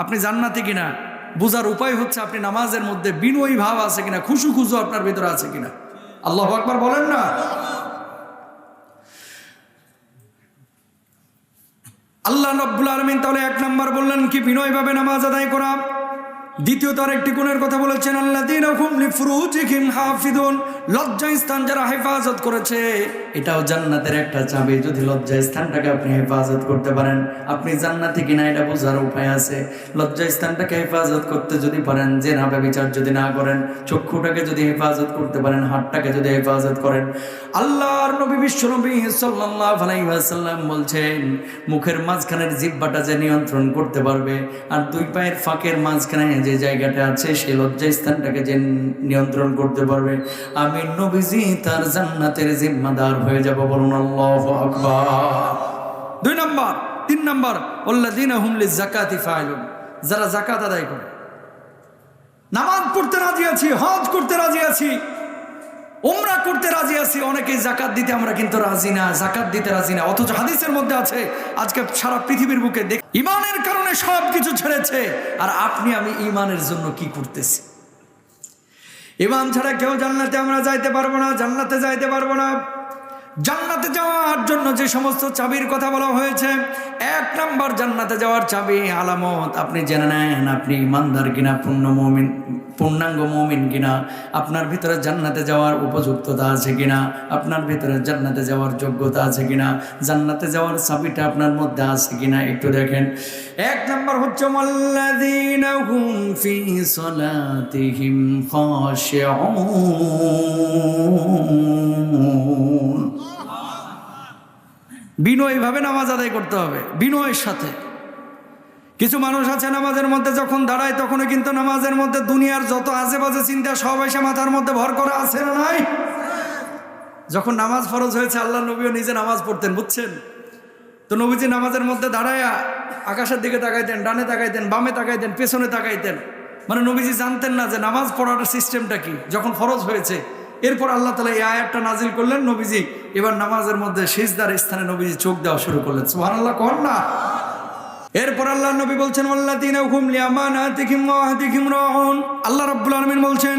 আপনি জান্নাতি কিনা? বোঝার উপায় হচ্ছে আপনি নামাজের মধ্যে বিনয়ী ভাব আছে কিনা খুশু খুশু আপনার ভিতরে আছে কিনা? আল্লাহ আকবার বলেন না? আল্লাহ রব্বুল আলমিন তাহলে এক নম্বর বললেন কি, বিনয়ভাবে নামাজ আদায় করা? দ্বিতীয়ত আর একটি গুণের কথা বলেছেন আল্লাহ দিন হাফিদুন। লজ্জা স্থান যারা হেফাজত করেছে, এটাও জান্নাতের একটা চাবি। যদি লজ্জা স্থানটাকে আপনি হেফাজত করতে পারেন, আপনি জান্নাতি কিনা এটা বোঝার উপায় আছে। লজ্জা স্থানটাকে হেফাজত করতে যদি পারেন যে না ব্যবচার যদি না করেন, চক্ষুটাকে যদি হেফাজত করতে পারেন, হাতটাকে যদি হেফাজত করেন। আল্লাহর নবী বিশ্ব নবী আলাইহি বলছেন, মুখের মাঝখানের জিহ্বাটা যে নিয়ন্ত্রণ করতে পারবে, আর দুই পায়ের ফাঁকের মাঝখানে যে জায়গাটা আছে সেই লজ্জা স্থানটাকে যে নিয়ন্ত্রণ করতে পারবে। আমি নবীজি তার জান্নাতের জিম্মাদার হয়ে যাব বলুন আল্লাহু দুই নম্বর, তিন নম্বর আল্লাযীনা হুম লিযাকাতি ফাইলুন। যারা যাকাত আদায় করে। নামাজ পড়তে রাজি আছি, হজ করতে রাজি আছি। উমরা করতে রাজি আছি, অনেকেই জাকাত দিতে আমরা কিন্তু রাজি না, জাকাত দিতে রাজি না। অথচ হাদিসের মধ্যে আছে, আজকে সারা পৃথিবীর বুকে দেখ ইমানের কারণে সব কিছু ছেড়েছে, আর আপনি, আমি ইমানের জন্য কি করতেছি? ইমান ছাড়া কেউ জান্নাতে আমরা যাইতে পারব না, জান্নাতে যাইতে পারব না। জান্নাতে যাওয়ার জন্য যে সমস্ত চাবির কথা বলা হয়েছে, এক নাম্বার জান্নাতে যাওয়ার চাবি আলামত। আপনি জেনে নেন, আপনি ইমানদার কিনা, পূর্ণ মমিন, পূর্ণাঙ্গ মমিন কিনা, আপনার ভিতরে জান্নাতে যাওয়ার উপযুক্ততা আছে কিনা, আপনার ভিতরে জান্নাতে যাওয়ার যোগ্যতা আছে কিনা, জান্নাতে যাওয়ার চাবিটা আপনার মধ্যে আছে কিনা একটু দেখেন। এক নাম্বার হচ্ছে মাল্লাযীনা হুম ফি সালাতিহিম খাশিউন বিনয়ীভাবে নামাজ আদায় করতে হবে, বিনয়ের সাথে। কিছু মানুষ আছে নামাজের মধ্যে যখন দাঁড়ায়, তখনও কিন্তু নামাজের মধ্যে দুনিয়ার যত আজে বাজে চিন্তা, সব এসে মাথার মধ্যে ভর করা, আছে না নাই? যখন নামাজ ফরজ হয়েছে, আল্লাহ নবীও নিজে নামাজ পড়তেন, বুঝছেন? তো নবীজি নামাজের মধ্যে দাঁড়ায়া আকাশের দিকে তাকাইতেন, ডানে তাকাইতেন, বামে তাকাইতেন, পেছনে তাকাইতেন। মানে নবীজি জানতেন না যে নামাজ পড়ার সিস্টেমটা কি, যখন ফরজ হয়েছে। এরপর আল্লাহ তালা এই আয়াতটা নাজিল করলেন নবীজি। এবার নামাজের মধ্যে শেষদার স্থানে নবীজি চোখ দেওয়া শুরু করলেন। সুহান আল্লাহ কর না? এরপর আল্লাহ নবী বলছেন আল্লাহ তিন আল্লাহ আলমিন বলছেন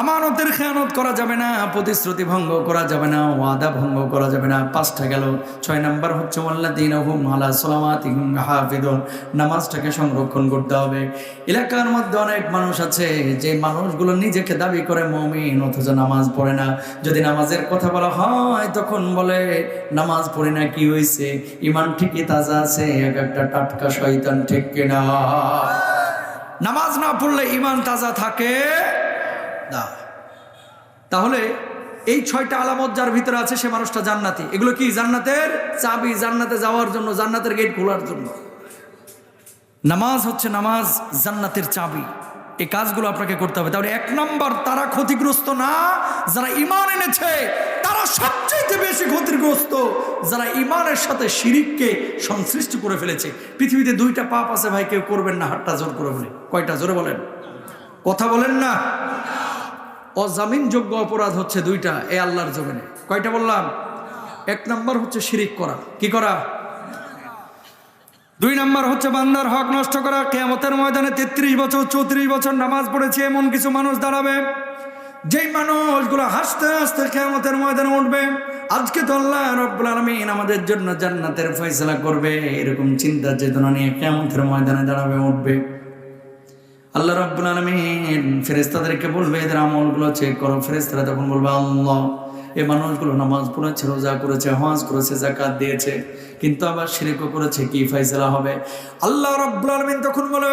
আমানতের খেয়ানত করা যাবে না, প্রতিশ্রুতি ভঙ্গ করা যাবে না, ওয়াদা ভঙ্গ করা যাবে না। পাঁচটা গেল। ছয় নাম্বার হচ্ছে আল্লাহ দিন হুম নামাজটাকে সংরক্ষণ করতে হবে। এলাকার মধ্যে অনেক মানুষ আছে, যে মানুষগুলো নিজেকে দাবি করে মমিন, অথচ নামাজ পড়ে না। যদি নামাজের কথা বলা হয়, তখন বলে, নামাজ পড়ে না, কি হয়েছে ইমান ঠিকই তাজা আছে, এক একটা টাটকা শয়তান ঠিক কিনা? নামাজ না পড়লে ইমান তাজা থাকে? না। তাহলে এই ছয়টা আলামত যার ভিতরে আছে, সে মানুষটা জান্নাতি। এগুলো কি জান্নাতের? চাবি জান্নাতে যাওয়ার জন্য, জান্নাতের গেট খোলার জন্য। নামাজ হচ্ছে নামাজ, জান্নাতের চাবি। এই কাজগুলো আপনাকে করতে হবে। তাহলে এক নম্বর, তারা ক্ষতিগ্রস্ত না, যারা ইমান এনেছে, তারা সবচেয়ে বেশি ক্ষতিগ্রস্ত, যারা ইমানের সাথে শিরিককে সংশ্লিষ্ট করে ফেলেছে। পৃথিবীতে দুইটা পাপ আছে ভাই, কেউ করবেন না, হাতটা জোর করে বলে। কয়টা? জোরে বলেন। কথা বলেন না। অজামিনযোগ্য অপরাধ হচ্ছে দুইটা এ আল্লাহর জমিনে। কয়টা বললাম? এক নম্বর হচ্ছে শিরিক করা। কি করা? দুই নম্বর হচ্ছে বান্দার হক নষ্ট করা। কেয়ামতের ময়দানে তেত্রিশ বছর, চৌত্রিশ বছর নামাজ পড়েছে, এমন কিছু মানুষ দাঁড়াবে, যেই মানুষগুলো হাসতে হাসতে কেয়ামতের ময়দানে উঠবে। আজকে তো আল্লাহ রব্বুল আলমিন আমাদের জন্য জান্নাতের ফয়সলা করবে। এরকম চিন্তা চেতনা নিয়ে কেয়ামতের ময়দানে দাঁড়াবে, উঠবে। আল্লাহ রব্বুল আলমিন ফেরেস্তাদেরকে বলবে এদের আমলগুলো চেক করো ফেরেস্তারা তখন বলবে আল্লাহ। এই মানুষগুলো নামাজ পড়েছে, রোজা করেছে, হজ করেছে জাকাত দিয়েছে, কিন্তু আবার শিরিকও করেছে, কি ফয়সলা হবে? আল্লাহ আলমিন তখন বলে,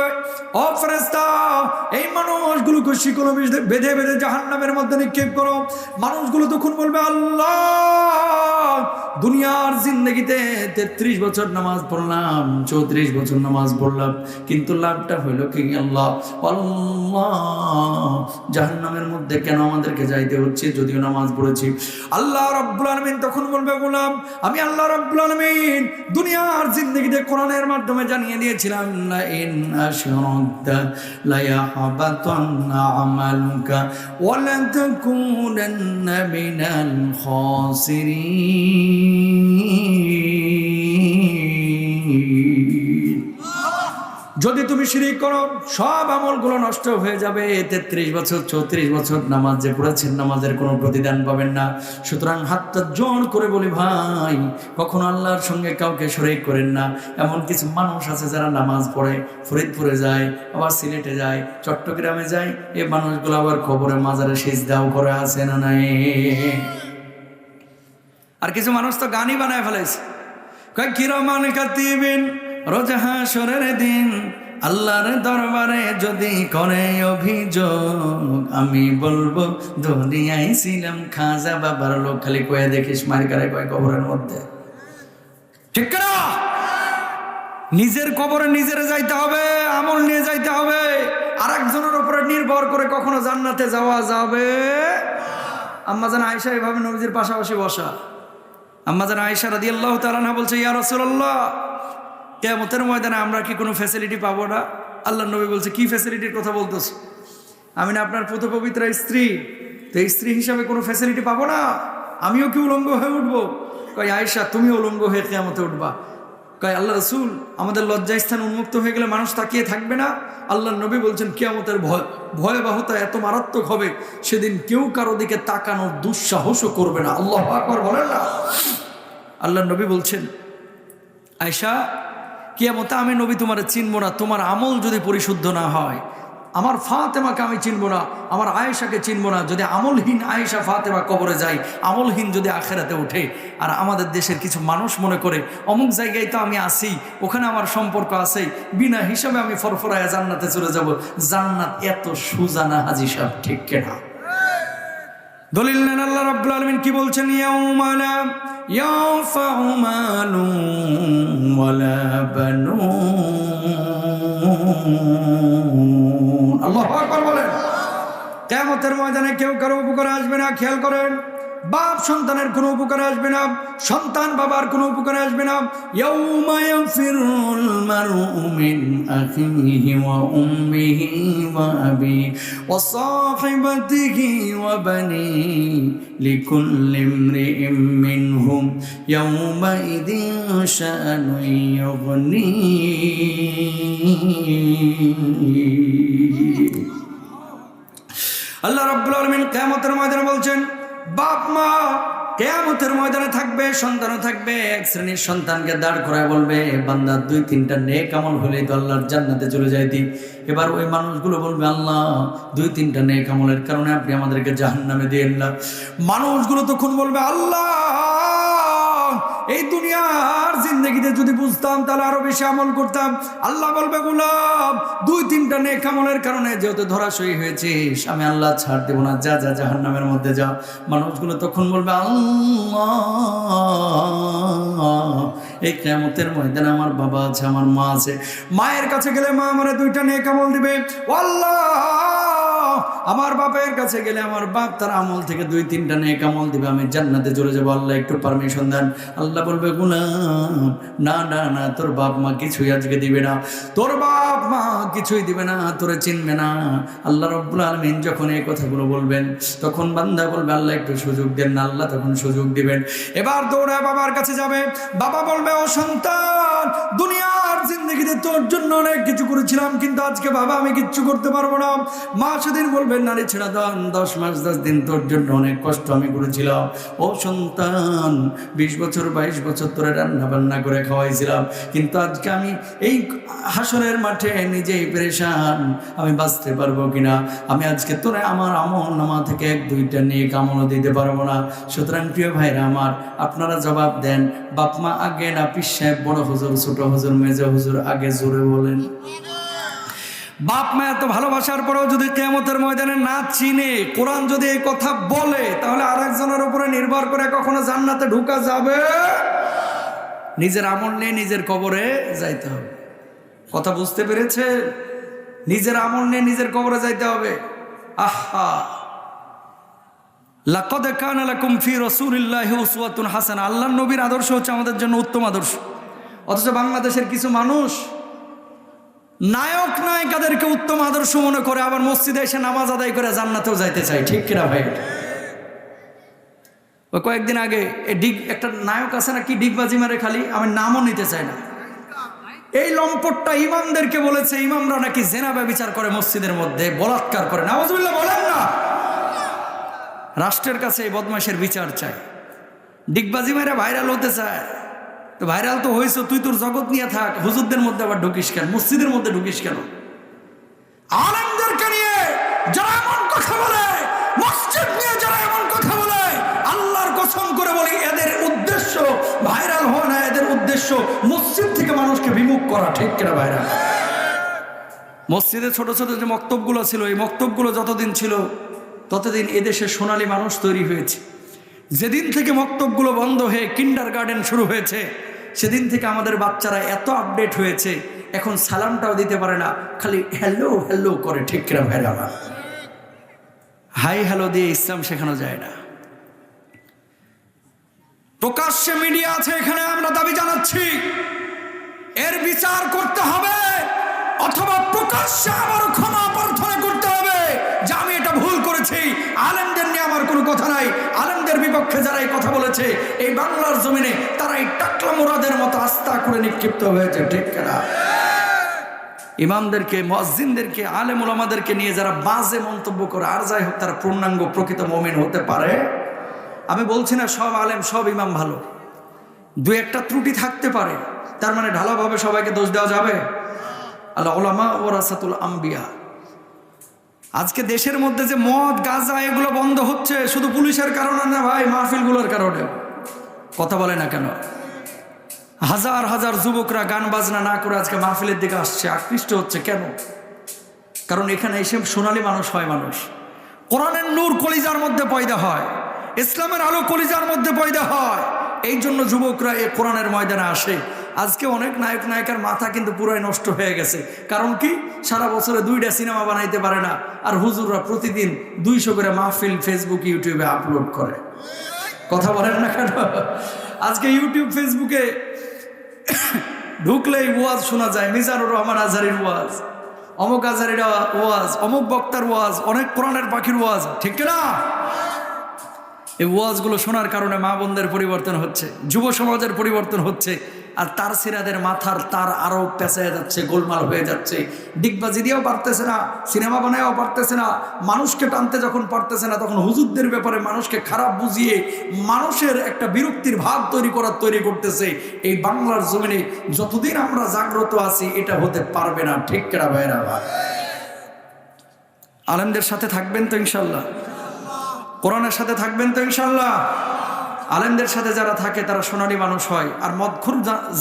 ও ফেরেস্তা এই মানুষগুলোকে শিকল বেঁধে বেঁধে জাহান্নামের মধ্যে নিক্ষেপ করো। মানুষগুলো তখন বলবে, আল্লাহ, দুনিয়ার জিন্দগিতে তেত্রিশ বছর নামাজ পড়লাম, চৌত্রিশ বছর নামাজ পড়লাম, কিন্তু লাভটা হইল কি আল্লাহ? আল্লাহ, জাহান্নামের মধ্যে কেন আমাদেরকে যাইতে হচ্ছে? যদিও নামাজ পড়েছি। আল্লাহ রব্বুল আলমিন তখন বলবে, গোলাম, আমি আল্লাহ রব্বুল আলমিন দুনিয়ার জিন্দগিতে কোরআনের মাধ্যমে জানিয়ে দিয়েছিলাম আশরাকতা যদি তুমি শিরিক করো, সব আমলগুলো নষ্ট হয়ে যাবে। তেত্রিশ বছর, চৌত্রিশ বছর নামাজ যে পড়েছেন, নামাজের কোনো প্রতিদান পাবেন না। সুতরাং হাতটা জোর করে বলি, ভাই, কখনো আল্লাহর সঙ্গে কাউকে শরিক করেন না। এমন কিছু মানুষ আছে যারা নামাজ পড়ে, ফরিদপুরে যায়, আবার সিলেটে যায়, চট্টগ্রামে যায়। এ মানুষগুলো আবার খবরে মাজারে শেষ দাও করে আছে না নাই? আর কিছু মানুষ তো গানই বানায় ফেলাইছে কয়, কিরমান কাতিবিন রোজ হাসরের দিন আল্লাহর দরবারে যদি করে অভিযোগ, আমি বলব, দুনিয়ায় ছিলাম খাজা বাবার লোক, খালি কয়ে দেখিস মার কারে কয় কবরের মধ্যে। ঠিক না নিজের কবরে নিজের যাইতে হবে, আমল নিয়ে যাইতে হবে আর একজনের উপরে নির্ভর করে কখনো জান্নাতে যাওয়া যাবে। আম্মা জান আয়সা এভাবে নবীজির পাশাপাশি বসা। আম্মা জান আয়সা রাদি আল্লাহ তালানা বলছে, ইয়া রসুল্লাহ কেমতের ময়দানে আমরা কি কোনো ফ্যাসিলিটি পাবো না? আল্লাহ নবী বলছে, কি ফ্যাসিলিটির কথা বলতেছ? আমি না আপনার পুত পবিত্র স্ত্রী, তো স্ত্রী হিসাবে কোনো ফ্যাসিলিটি পাবো না? আমিও কি উলঙ্গ হয়ে উঠবো? কয় আয়সা তুমি উলঙ্গ হয়ে কেমতে উঠবা। কয়, আল্লাহ রসুল, আমাদের লজ্জা স্থান উন্মুক্ত হয়ে গেলে মানুষ তাকিয়ে থাকবে না? আল্লাহ নবী বলছেন, কিয়ামতের ভয়, ভয়াবহতা এত মারাত্মক হবে, সেদিন কেউ কারও দিকে তাকানোর দুঃসাহসও করবে না। আল্লাহ বলেন না। আল্লাহ নবী বলছেন আয়সা কিয়ামতে আমি নবী তোমার চিনবো না, তোমার আমল যদি পরিশুদ্ধ না হয়। আমার ফাতেমাকে আমি চিনবো না, আমার আয়েশাকে চিনবো না। যদি আমলহীন আয়েশা ফাতেমা কবরে যায়, আমলহীন যদি আখেরাতে ওঠে, আর আমাদের দেশের কিছু মানুষ মনে করে, অমুক জায়গায় তো আমি আসি ওখানে আমার সম্পর্ক আছে, বিনা হিসাবে আমি ফরফরায় জান্নাতে চলে যাব। জান্নাত এত সুজানা হাজি সাহেব, ঠিক কেনা? দলিল নেন আল্লাহ রাব্বুল আলামিন কি বলছেন? ইয়াউমালা ইয়াফাউ মালু ওয়ালা বানুন। আল্লাহু আকবার বলেন। কিয়ামতের ময়দানে কেউ কারও উপকারে আসবে না খেয়াল করেন। বাপ সন্তানের কোনো উপকারে আসবে না, সন্তান বাবার কোনো উপকারে আসবে না। আল্লাহ রাব্বুল আলামিন কিয়ামতের ময়দানে বলছেন বাপ মা কেয়ামতের ময়দানে থাকবে, সন্তানও থাকবে, এক শ্রেণির সন্তানকে দাঁড় করায় বলবে বান্দার দুই, তিনটা নেক আমল হলে তো আল্লাহর জান্নাতে চলে যাইতি। এবার ওই মানুষগুলো বলবে, আল্লাহ, দুই, তিনটা নেক আমলের কারণে আপনি আমাদেরকে জাহান্নামে দিয়ে না মানুষগুলো তখন বলবে, আল্লাহ এই দুনিয়ার জিন্দগিতে যদি বুঝতাম, তাহলে আরও বেশি আমল করতাম। আল্লাহ বলবে, গুলাম, দুই তিনটা নেক আমলের কারণে যেহেতু ধরাশয়ী হয়েছিস আমি আল্লাহ ছাড় দেবো না। যা যা জাহান নামের মধ্যে যা। মানুষগুলো তখন বলবে এই কেমতের ময়দানে আমার বাবা আছে, আমার মা আছে। মায়ের কাছে গেলে মা আমার দুইটা নেক আমল দিবে। আল্লাহ আমার বাপের কাছে গেলে আমার বাপ তার আমল থেকে দুই তিনটা নেক আমল দিবে, আমি জান্নাতে চলে যাব। আল্লাহ, একটু পারমিশন দেন। আল্লাহ বলবে, গুলাম, না না না, তোর বাপ মা কিছুই আজকে দিবে না। তোর বাপ মা কিছুই দিবে না, তোরে চিনবে না। আল্লাহ রব্বুল আলমিন যখন এই কথাগুলো বলবেন, তখন বান্দা বলবে, আল্লাহ, একটু সুযোগ দেন না, আল্লাহ তখন সুযোগ দিবেন। এবার দৌড়ায় বাবার কাছে যাবে। বাবা বলবে, ও সন্তান, দুনিয়ার জিন্দগিতে তোর জন্য অনেক কিছু করেছিলাম, কিন্তু আজকে বাবা আমি কিচ্ছু করতে পারব না। মা সেদিন বলবেন নারী ছেড়া দান দশ মাস, দশ দিন তোর জন্য অনেক কষ্ট আমি করেছিলাম। ও সন্তান, বিশ বছর, বাইশ বছর ধরে রান্না বান্না করে খাওয়াইছিলাম, কিন্তু আজকে আমি এই হাসনের মাঠে নিজেই পেরেশান, আমি বাঁচতে পারব কিনা? আমি আজকে তোরে আমার আমল নামা থেকে এক, দুইটা নিয়ে কামড়ও দিতে পারব না। সুতরাং প্রিয় ভাইরা আমার, আপনারা জবাব দেন, বাপ মা আগে না, পিস সাহেব, বড় হুজুর, ছোট হুজুর, মেজো হুজুর, আগে জোরে বলেন। বাপ মা এত ভালোবাসার পরেও যদি কেমতের ময়দানে না চিনে, কোরআন যদি এই কথা বলে, তাহলে আরেকজনের উপরে নির্ভর করে কখনো জান্নাতে ঢুকা যাবে? নিজের আমল নিয়ে নিজের কবরে যাইতে হবে। কথা বুঝতে পেরেছে নিজের আমল নিয়ে নিজের কবরে যাইতে হবে। আহা! লাকদ কানা লাকুম ফি রাসূলিল্লাহি উসওয়াতুন হাসানা। নবীর আদর্শ হচ্ছে আমাদের জন্য উত্তম আদর্শ। অথচ বাংলাদেশের কিছু মানুষ নায়ক নায়িকাদেরকে উত্তম আদর্শ মনে করে আবার মসজিদে এসে নামাজ আদায় করে জান্নাতেও যাইতে চাই ঠিক কিনা ভাই? ওই কয়েকদিন আগে ডিগ, একটা নায়ক আছে না কি, ডিগবাজি মারে খালি, আমি নামও নিতে চাই না। এই লম্পটটা ইমামদেরকে বলেছে, ইমামরা নাকি জেনা ব্যবচার করে মসজিদের মধ্যে, বলাৎকার করে। নামাজুল্লাহ বলেন না! রাষ্ট্রের কাছে এই বদমাসের বিচার চাই। ডিগবাজি মেরে ভাইরাল হতে চায়। তো ভাইরাল তো হয়েছে, তুই তোর জগৎ নিয়ে থাক। হুজুরদের মধ্যে আবার ঢুকিস কেন? মসজিদের মধ্যে ঢুকিস কেন? আলেমদেরকে নিয়ে যারা এমন কথা বলে, মসজিদ নিয়ে যারা এমন কথা বলে, আল্লাহর কসম করে বলি, এদের উদ্দেশ্য ভাইরাল হওয়া না, এদের উদ্দেশ্য মসজিদ থেকে মানুষকে বিমুখ করা, ঠিক কিনা ভাইরাল মসজিদে ছোট ছোট যে মক্তবগুলো ছিল, এই মক্তবগুলো যতদিন ছিল, ততদিন এদেশে সোনালী মানুষ তৈরি হয়েছে। যেদিন থেকে মক্তবগুলো বন্ধ হয়ে কিন্ডার গার্ডেন শুরু হয়েছে, সেদিন থেকে আমাদের বাচ্চারা এত আপডেট হয়েছে, এখন সালামটাও দিতে পারে না, খালি হ্যালো হ্যালো করে, ঠিক কিনা ভাইরা হাই হ্যালো দিয়ে ইসলাম শেখানো যায় না। প্রকাশ্যে মিডিয়া আছে এখানে, আমরা দাবি জানাচ্ছি, এর বিচার করতে হবে, অথবা প্রকাশ্যে আমার ক্ষমা প্রার্থনা কথা নাই। আলেমদের বিপক্ষে যারা এই কথা বলেছে, এই বাংলার জমিনে তারা এই টাকলা মোরাদের মতো আস্থা করে নিক্ষিপ্ত হয়েছে, ঠিক কেনা? ইমামদেরকে মসজিদদেরকে আলেম ওলামাদেরকে নিয়ে যারা বাজে মন্তব্য করে, আর যাই হোক, তারা পূর্ণাঙ্গ প্রকৃত মমিন হতে পারে। আমি বলছি না, সব আলেম, সব ইমাম ভালো। দু একটা ত্রুটি থাকতে পারে, তার মানে ঢালাভাবে সবাইকে দোষ দেওয়া যাবে? আল্লাহ ওলামা ওরাসাতুল আম্বিয়া। আজকে দেশের মধ্যে যে মদ, গাঁজা এগুলো বন্ধ হচ্ছে, শুধু পুলিশের কারণে না ভাই, মাহফিলগুলোর কারণে কথা বলে না কেন? হাজার হাজার যুবকরা গান বাজনা না করে আজকে মাহফিলের দিকে আসছে, আকৃষ্ট হচ্ছে কেন? কারণ এখানে এসে সোনালি মানুষ হয় মানুষ। কোরআনের নূর কলিজার মধ্যে পয়দা হয়, ইসলামের আলো কলিজার মধ্যে পয়দা হয়। এই জন্য যুবকরা এই কোরআনের ময়দানে আসে। আজকে অনেক নায়ক নায়িকার মাথা কিন্তু পুরাই নষ্ট হয়ে গেছে। কারণ কি? সারা বছরে দুইটা সিনেমা বানাইতে পারে না। আর হুজুররা প্রতিদিন দুইশো করে মাহফিল ফেসবুক ইউটিউবে আপলোড করে। কথা বলেন না কেন? আজকে ইউটিউব ফেসবুকে ঢুকলেই ওয়াজ শোনা যায়। মিজানুর রহমান আজহারির ওয়াজ, অমুক আজহারির ওয়াজ, অমুক বক্তার ওয়াজ, অনেক কোরআনের পাখির ওয়াজ। ঠিক না এই ওয়াজগুলো শোনার কারণে মা বোনদের পরিবর্তন হচ্ছে, যুব সমাজের পরিবর্তন হচ্ছে। আর তার সিরাদের মাথার তার আরও পেঁচায় যাচ্ছে, গোলমাল হয়ে যাচ্ছে। ডিগবাজি দিয়েও পারতেছে না, সিনেমা বানায়ও পারতেছে না, মানুষকে টানতে যখন পারতেছে না, তখন হুজুরদের ব্যাপারে মানুষকে খারাপ বুঝিয়ে মানুষের একটা বিরক্তির ভাব তৈরি করার তৈরি করতেছে। এই বাংলার জমিনে যতদিন আমরা জাগ্রত আছি, এটা হতে পারবে না। ঠিক কেনা ভাইরা ভাই আলেমদের সাথে থাকবেন তো ইনশাল্লাহ? কোরআনের সাথে থাকবেন তো ইনশাল্লাহ? আলেমদের সাথে যারা থাকে, তারা সোনালী মানুষ হয়। আর মদখুর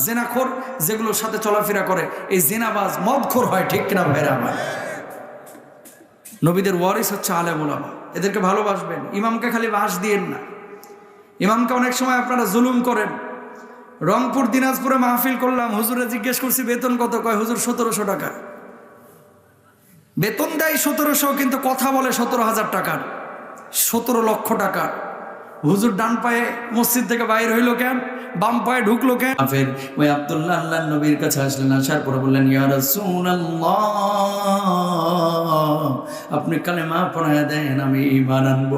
জেনাখোর যেগুলোর সাথে চলাফেরা করে, এই জেনাবাজ মদখোর হয়, ঠিক কিনা ভাইরা আমার? নবীদের ওয়ারিস হচ্ছে আলেম ওলামা এদেরকে ভালোবাসবেন। ইমামকে খালি বাস দিয়েন না। ইমামকে অনেক সময় আপনারা জুলুম করেন। রংপুর, দিনাজপুরে মাহফিল করলাম, হুজুরে জিজ্ঞেস করছি, বেতন কত? কয়, হুজুর, সতেরোশো টাকা। বেতন দেয় সতেরোশো, কিন্তু কথা বলে সতেরো হাজার টাকার। সতেরো লক্ষ টাকা হুজুর ডান পায়ে মসজিদ থেকে বাইর হইল কেন? বাম পায়ে ঢুকলো কেন? ফের ওই আব্দুল্লাহ আল্লাহ নবীর কাছে আসলেন আসার পরে বললেন ইয়া আপনি কালেমা পড়ায় দেন আমি ঈমান আনব।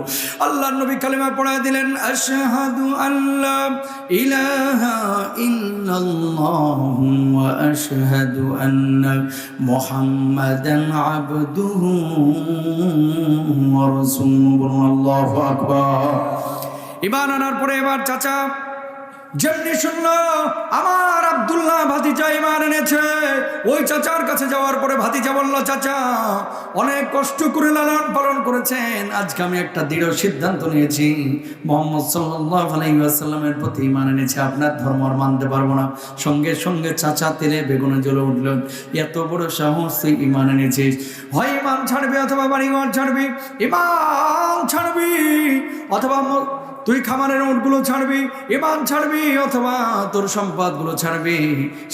আল্লাহ নবী কালেমা পড়ায় দিলেন আশহাদু আল্লাহ ইলাহা ইল্লাল্লাহ ওয়া আশহাদু আন্না মুহাম্মাদান আবদুহু ওয়া রাসূলুহু। আল্লাহু আকবার। ইমান আনার পরে এবার চাচা, যেমনি শুনল, আমার আবদুল্লাহ ভাতিজা ইমান এনেছে। ওই চাচার কাছে যাওয়ার পরে ভাতিজা বলল, চাচা, অনেক কষ্ট করে লালন পালন করেছেন। আজকে আমি একটা দৃঢ় সিদ্ধান্ত নিয়েছি। মোহাম্মদ সাল্লাহ আলাইসাল্লামের প্রতি ইমান এনেছে। আপনার ধর্ম আর মানতে পারব না। সঙ্গে সঙ্গে চাচা তেলে বেগুনে জ্বলে উঠলেন এত বড় সাহস তুই ইমান এনেছিস। হয় ইমান ছাড়বি অথবা বাড়িঘর ছাড়বি? ইমান ছাড়বি? অথবা তুই খামারের ওটগুলো ছাড়বি ইমান ছাড়বি, অথবা তোর সম্পদগুলো ছাড়বি।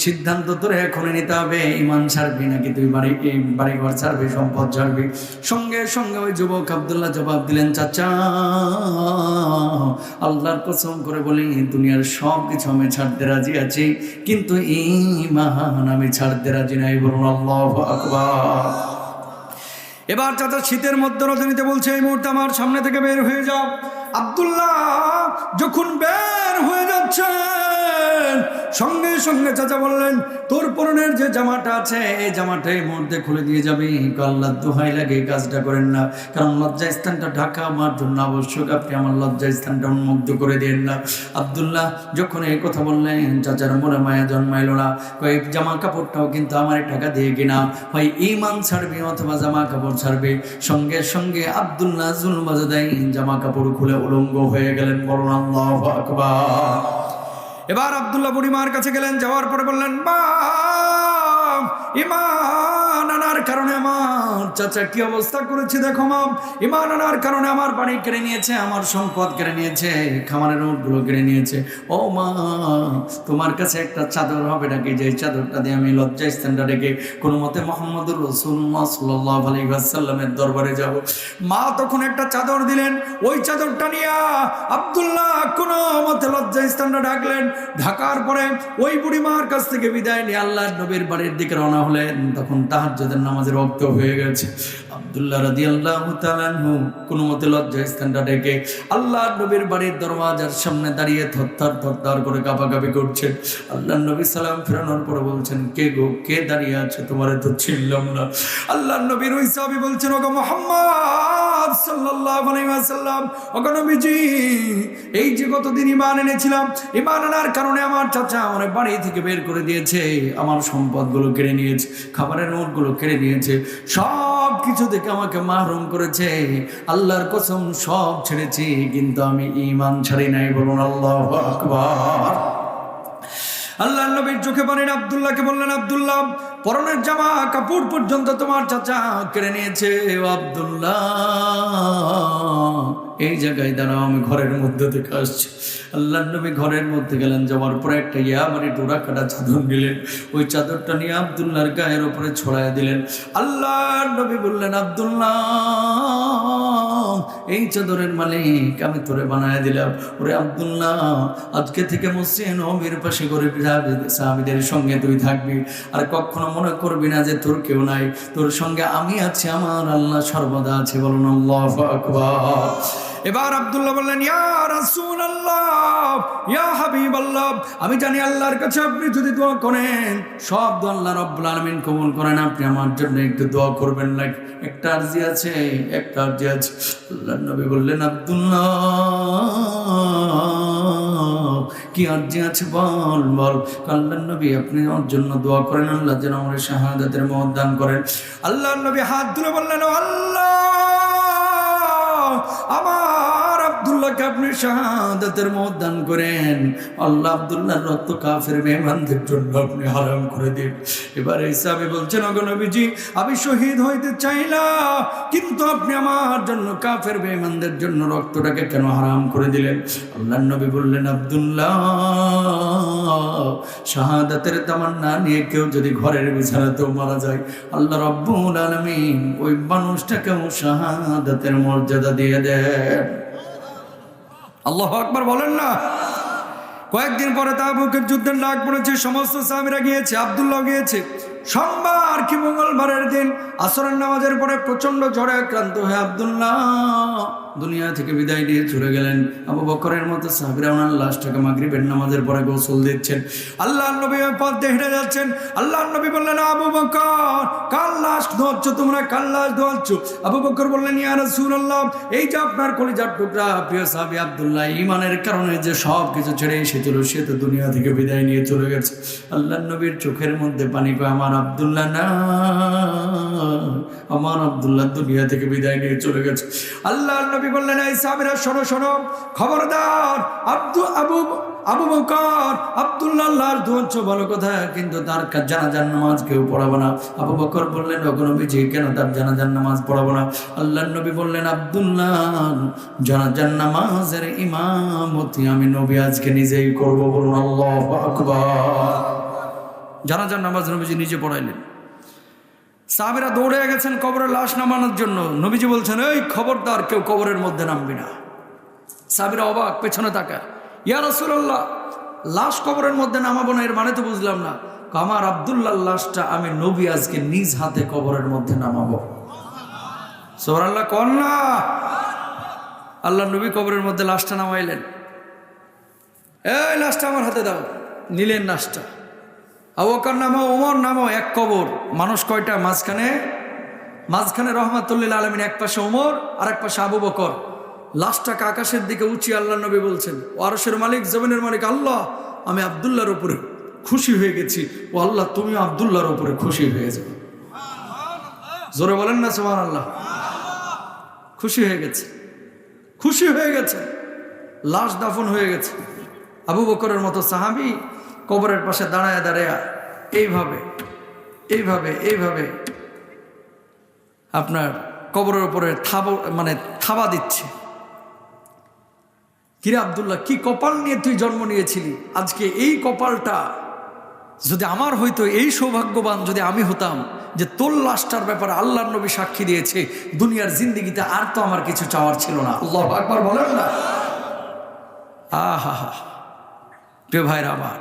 সিদ্ধান্ত তোর এখনই নিতে হবে ইমান ছাড়বি নাকি তুই বাড়ি, বাড়িঘর ছাড়বি, সম্পদ ছাড়বি? সঙ্গে সঙ্গে ওই যুবক আবদুল্লাহ জবাব দিলেন, চাচা, আল্লাহর কসম করে বলি, দুনিয়ার সব কিছু আমি ছাড়তে রাজি আছি, কিন্তু ইমান আমি ছাড়তে রাজি নাই বলুন, আল্লাহ আকবার। এবার চাচা শীতের মধ্যে রজনীতে বলছে, এই মুহূর্তে আমার সামনে থেকে বের হয়ে যাও। আবদুল্লাহ যখন বের হয়ে যাচ্ছেন সঙ্গে সঙ্গে চাচা বললেন, তোর পরনের যে জামাটা আছে, এই জামাটা এই মুহূর্তে খুলে দিয়ে যাবি। আল্লাহ, দোহাই লাগে, এই কাজটা করেন না। কারণ লজ্জা স্থানটা ঢাকা, আমার জন্য আবশ্যক। আপনি আমার লজ্জা স্থানটা উন্মুক্ত করে দিন না। আবদুল্লাহ যখন এই কথা বললেন, চাচার মনে মায়া জন্মাইল না। কয়েক জামা কাপড়টাও কিন্তু আমার টাকা দিয়ে কিনা। হয় ইমান ছাড়বে অথবা জামা কাপড় ছাড়বে। সঙ্গে সঙ্গে আবদুল্লাহ জুল বাজাদাই জামা কাপড় খুলে উলঙ্গ হয়ে গেলেন। বলুন, আল্লাহ আকবার। এবার আবদুল্লাহ বুড়িমার কাছে গেলেন যাওয়ার পরে বললেন বা ইমান আনার কারণে আমার চাচা কি অবস্থা করেছে দেখো মা। ইমান আনার কারণে আমার বাড়ি কেড়ে নিয়েছে, আমার সম্পদ কেড়ে নিয়েছে, খামারের উঠগুলো কেড়ে নিয়েছে। ও মা, তোমার কাছে একটা চাদর হবে নাকি? যে চাদরটা দিয়ে আমি লজ্জা স্থানটা ডেকে কোনো মতে মোহাম্মদুর রসুল্লাহ সাল্লাহ আলী সাল্লামের দরবারে যাব। মা তখন একটা চাদর দিলেন, ওই চাদরটা নিয়ে আবদুল্লাহ কোনো মতে লজ্জা স্থানটা ডাকলেন। ঢাকার পরে ওই বুড়ি মার কাছ থেকে বিদায় নিয়ে আল্লাহ নবীর বাড়ির দিকে রওনা হলেন। তখন তাহাজ্জুদের নামাজের রক্ত হয়ে গেছে। আব্দুল্লাহ রাদি আল্লাহ কোনো মতে লজ্জা স্থানটা ডেকে আল্লাহ নবীর বাড়ির দরওয়াজার সামনে দাঁড়িয়ে থরথর করে কাঁপাকাঁপি করছেন আল্লাহ নবী সালাম ফেরানোর বলছেন, কে গো? কে দাঁড়িয়ে আছে? তোমার তো ছিলাম না। আল্লাহ নবীর ওই বলছেন, ওগো মোহাম্মদ ওগো নবীজি, এই যে কতদিন ইমান এনেছিলাম ইমান আনার কারণে আমার চাচা আমার বাড়ি থেকে বের করে দিয়েছে, আমার সম্পদগুলো কেড়ে নিয়েছে, খাবারের নোটগুলো কেড়ে নিয়েছে, সব কিছু থেকে আমাকে মাহরুম করেছে। আল্লাহর কসম সব ছেড়েছি, কিন্তু আমি ইমান ছাড়ি নাই, বলুন আল্লাহ আকবার। আল্লাহ নবীর চোখে পানির আবদুল্লাহকে বললেন, আবদুল্লাহ, পরনের জামা কাপড় পর্যন্ত তোমার চাচা কেড়ে নিয়েছে আবদুল্লাহ। এই জায়গায় দাঁড়াও, আমি ঘরের মধ্যে থেকে আসছি। আল্লাহ নবী ঘরের মধ্যে গেলেন, যাওয়ার পরে একটা ইয়া মানে ডোরা কাটা চাদর নিলেন। ওই চাদরটা নিয়ে আবদুল্লাহর গায়ের ওপরে ছড়ায় দিলেন। আল্লাহ নবী বললেন, আবদুল্লাহ, এই চাদরের মালিক, আমি তোরে বানায় দিলাম। ওরে আবদুল্লাহ, আজকে থেকে মসজিদ নবীর পাশে করে সাহাবিদের সঙ্গে তুই থাকবি। আর কখনো মনে করবি না যে তোর কেউ নাই। তোর সঙ্গে আমি আছি, আমার আল্লাহ সর্বদা আছে। বলুন, আল্লাহ আকবার। এবার আবদুল্লাহ বললেন আমি জানি আল্লাহর কাছে আপনি যদি দোয়া করেন, সব দোয়া আল্লাহ রাব্বুল আলামিন কবুল করেন, আপনি আমার জন্য একটু দোয়া করবেন। না একটা আরজি আছে, একটা আরজি আছে। আল্লাহ নবী বললেন, আব্দুল্লাহ, কি আরজি আছে বল বল। আল্লাহ নবী, আপনি আমার জন্য দোয়া করেন, আল্লাহ যেন আমার শাহাদাতের মহৎ দান করেন। আল্লাহ নবী হাত তুলে বললেন আল্লাহ, আমার আব্দুল্লাহকে আপনি শাহাদাতের মত দান করেন। আল্লাহ আব্দুল্লাহর রক্ত কাফের মেহমানদের জন্য আপনি হারাম করে দিন। এবার হিসাবে বলছেন অগনবীজি আমি শহীদ হইতে চাইলাম কিন্তু আপনি আমার জন্য কাফের মেহমানদের জন্য রক্তটাকে কেন হারাম করে দিলেন? আল্লাহ নবী বললেন, আব্দুল্লাহ, শাহাদাতের তামান্না নিয়ে কেউ যদি ঘরের বিছানাতেও মারা যায়, আল্লাহ রব্বুল আলমিন ওই মানুষটাকেও শাহাদাতের মর্যাদা দিয়ে দেন। আল্লাহ আকবার বলেন না। কয়েকদিন পরে তাবুকের যুদ্ধের ডাক পড়েছে, সমস্ত সাহাবিরা গিয়েছে, আবদুল্লাহ গিয়েছে। সোমবার কি মঙ্গলবারের দিন আসরের নামাজের পরে প্রচণ্ড জ্বরে আক্রান্ত হয়ে আব্দুল্লাহ। দুনিয়া থেকে বিদায় নিয়ে চলে গেলেন। আবু বকরের মতো সাহাবিরা ওনার লাশটাকে মাগরিবের নামাজের পরে গোসল দিচ্ছেন। আল্লাহ নবী পথ হেঁটে যাচ্ছেন। আল্লাহ নবী বললেন, আবু বকর কাল লাশ ধোয়াচ্ছ তোমরা? কাল লাশ ধোয়াচ্ছ আবু বকর বললেন, ইয়া রাসূলুল্লাহ, এই যে আপনার কলিজার টুকরা, প্রিয় সাহাবী আব্দুল্লাহ ইমানের কারণে যে সব কিছু ছেড়ে এসেছিল, সে তো দুনিয়া থেকে বিদায় নিয়ে চলে গেছে। আল্লাহ নবীর চোখের মধ্যে পানি কয়, আমার আব্দুল্লাহ না, আমার আব্দুল্লাহ দুনিয়া থেকে বিদায় নিয়ে চলে গেছে। আল্লাহ নবী বললেন, এই সাহাবীরা, শোনো শোনো। খবরদার, আব্দু, আবু আবু বকর আব্দুল্লাহ ধুচ্ছ ভালো কথা কিন্তু তার জানাজার নামাজ কেউ পড়াবো না। আবু বকর বললেন নবীজি, কেন তার জানাজার নামাজ পড়াবো না? আল্লাহ নবী বললেন আব্দুল্লাহ জানাজার নামাজের ইমামতি আমি নবী আজকে নিজেই করব বলুন, আল্লাহ আকবার। জানাজার নামাজ নবীজি নিজে পড়াইলেন। সাহাবেরা দৌড়ে গেছেন কবরের লাশ নামানোর জন্য। নবীজি বলছেন, এই খবরদার, কেউ কবরের মধ্যে নামবি না। সাহাবিরা অবাক, পেছনে তাকা ইয়া রাসূলুল্লাহ, লাশ কবরের মধ্যে নামাবো না, এর মানে তো বুঝলাম না। আমার আব্দুল্লাহ লাশটা আমি নবী আজকে নিজ হাতে কবরের মধ্যে নামাবো। সোহরাল্লাহ কন না? আল্লাহ নবী কবরের মধ্যে লাশটা নামাইলেন। এই লাশটা আমার হাতে দাও। নিলেন নাসটা আবকার নামও ওমর নামও এক কবর। মানুষ কয়টা? মাঝখানে? মাঝখানে রহমাতুল্লিল আলমিন, এক পাশে ওমর আর এক পাশে আবু বকর। লাশটাকে আকাশের দিকে উঁচিয়ে আল্লাহ নবী বলছেন, ও আরসের মালিক, জমিনের মালিক, আল্লাহ, আমি আবদুল্লাহর উপরে খুশি হয়ে গেছি। ও আল্লাহ, তুমিও আবদুল্লাহর উপরে খুশি হয়ে যাবে জোরে বলেন না সোমান আল্লাহ খুশি হয়ে গেছে। খুশি হয়ে গেছে। লাশ দাফন হয়ে গেছে। আবু বকরের মতো সাহাবি কবরের পাশে দাঁড়ায় দাঁড়ায়, এইভাবে এইভাবে এইভাবে আপনার কবরের উপরে থাব মানে থাবা দিচ্ছে। কিরে আবদুল্লাহ, কি কপাল নিয়ে তুই জন্ম নিয়েছিলি? আজকে এই কপালটা যদি আমার হইতো, এই সৌভাগ্যবান যদি আমি হতাম যে তোর লাশটার ব্যাপারে আল্লাহর নবী সাক্ষী দিয়েছে, দুনিয়ার জিন্দিগিতে আর তো আমার কিছু চাওয়ার ছিল না। আল্লাহ একবার বলেন না। আহা হা প্রিয় ভাইরা আমার